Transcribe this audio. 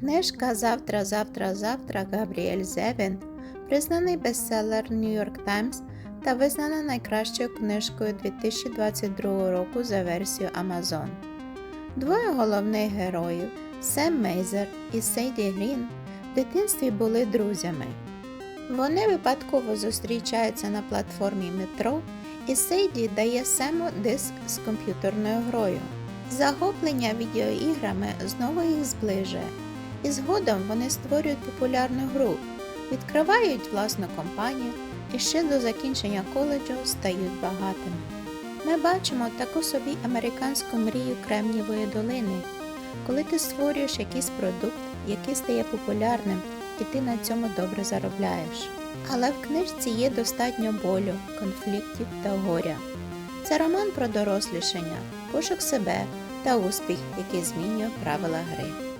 Книжка Завтра, завтра, завтра Габріель Зевін, признаний бестселер York Times та визнана найкращою книжкою 2022 року за версією Amazon. Двоє головних героїв Сем Мейзер і Сейді Грін в дитинстві були друзями. Вони випадково зустрічаються на платформі метро, і Сейді дає Сему диск з комп'ютерною грою. Захоплення відеоіграми знову їх зближує, і згодом вони створюють популярну гру, відкривають власну компанію і ще до закінчення коледжу стають багатими. Ми бачимо таку собі американську мрію Кремнівої долини, коли ти створюєш якийсь продукт, який стає популярним, і ти на цьому добре заробляєш. Але в книжці є достатньо болю, конфліктів та горя. Це роман про дорослішання, пошук себе та успіх, який змінює правила гри.